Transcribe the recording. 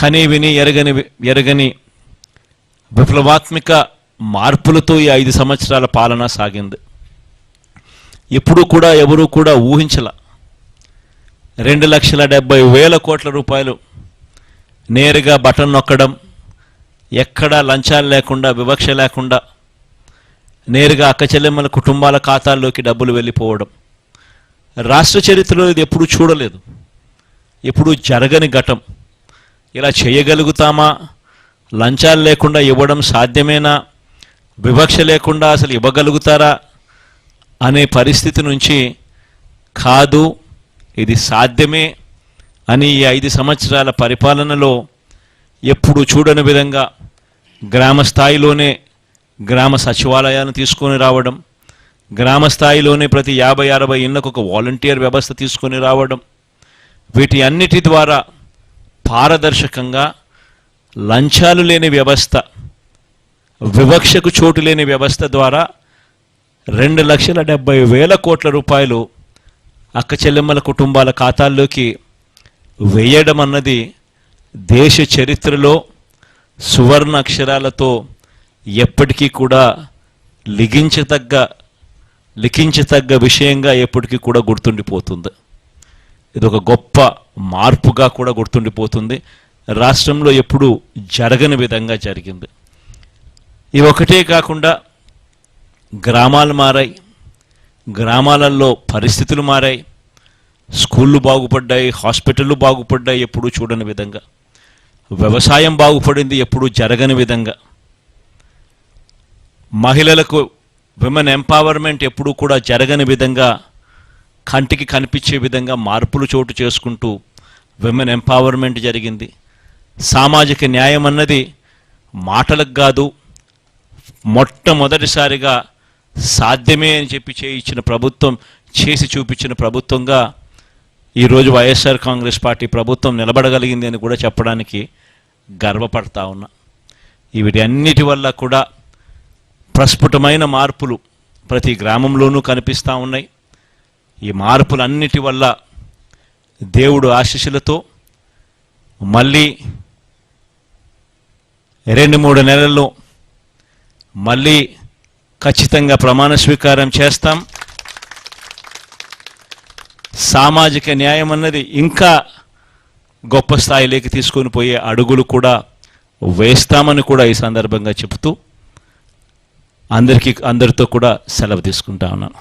కనేవిని ఎరగని ఎరగని విప్లవాత్మిక మార్పులతో ఈ ఐదు సంవత్సరాల పాలన సాగింది. ఎప్పుడూ కూడా ఎవరూ కూడా ఊహించల. రెండు లక్షల డెబ్బై వేల కోట్ల రూపాయలు నేరుగా బటన్ నొక్కడం ఎక్కడా లంచాలు లేకుండా వివక్ష లేకుండా నేరుగా అక్క చెల్లెమ్మల కుటుంబాల ఖాతాల్లోకి డబ్బులు వెళ్ళిపోవడం. రాష్ట్ర చరిత్రలో ఇది ఎప్పుడూ చూడలేదు. ఎప్పుడూ జరగని ఘటం. ఇలా చేయగలుగుతామా? లంచాలు లేకుండా ఇవ్వడం సాధ్యమేనా? వివక్ష లేకుండా అసలు ఇవ్వగలుగుతారా? అనే పరిస్థితి నుంచి కాదు ఇది సాధ్యమే అని ఈ ఐదు సంవత్సరాల పరిపాలనలో ఎప్పుడు చూడని విధంగా గ్రామ స్థాయిలోనే గ్రామ సచివాలయాలను తీసుకొని రావడం గ్రామ స్థాయిలోనే ప్రతి యాభై అరవై ఇళ్ళకు ఒక వాలంటీర్ వ్యవస్థ తీసుకొని రావడం వీటి అన్నిటి ద్వారా పారదర్శకంగా లంచాలు లేని వ్యవస్థ వివక్షకు చోటు లేని వ్యవస్థ ద్వారా రెండు లక్షల డెబ్బై వేల కోట్ల రూపాయలు అక్క చెల్లెమ్మల కుటుంబాల ఖాతాల్లోకి వేయడం అన్నది దేశ చరిత్రలో సువర్ణ అక్షరాలతో ఎప్పటికీ కూడా లిఖించతగ్గ లిఖించతగ్గ విషయంగా ఎప్పటికీ కూడా గుర్తుండిపోతుంది. ఇది ఒక గొప్ప మార్పుగా కూడా గుర్తుండిపోతుంది. రాష్ట్రంలో ఎప్పుడూ జరగని విధంగా జరిగింది. ఇవి ఒకటే కాకుండా గ్రామాలు మారాయి. గ్రామాలలో పరిస్థితులు మారాయి. స్కూళ్ళు బాగుపడ్డాయి హాస్పిటళ్ళు బాగుపడ్డాయి ఎప్పుడూ చూడని విధంగా. వ్యవసాయం బాగుపడింది ఎప్పుడూ జరగని విధంగా. మహిళలకు విమెన్ ఎంపవర్మెంట్ ఎప్పుడూ కూడా జరగని విధంగా కంటికి కనిపించే విధంగా మార్పులు చోటు చేసుకుంటూ విమెన్ ఎంపవర్మెంట్ జరిగింది. సామాజిక న్యాయం అన్నది మాటలకు కాదు మొట్టమొదటిసారిగా సాధ్యమే అని చెప్పి చేయించిన ప్రభుత్వం చేసి చూపించిన ప్రభుత్వంగా ఈరోజు వైఎస్ఆర్ కాంగ్రెస్ పార్టీ ప్రభుత్వం నిలబడగలిగింది అని కూడా చెప్పడానికి గర్వపడతా ఉన్నా. వీటి అన్నిటి వల్ల కూడా ప్రస్ఫుటమైన మార్పులు ప్రతి గ్రామంలోనూ కనిపిస్తూ ఉన్నాయి. ఈ మార్పులన్నిటి వల్ల దేవుడు ఆశీస్సులతో మళ్ళీ రెండు మూడు నెలల్లో మళ్ళీ ఖచ్చితంగా ప్రమాణ స్వీకారం చేస్తాం. సామాజిక న్యాయం అన్నది ఇంకా గొప్ప స్థాయిలోకి తీసుకొని పోయే అడుగులు కూడా వేస్తామని కూడా ఈ సందర్భంగా చెబుతూ అందరికీ అందరితో కూడా సెలవు తీసుకుంటా ఉన్నాను.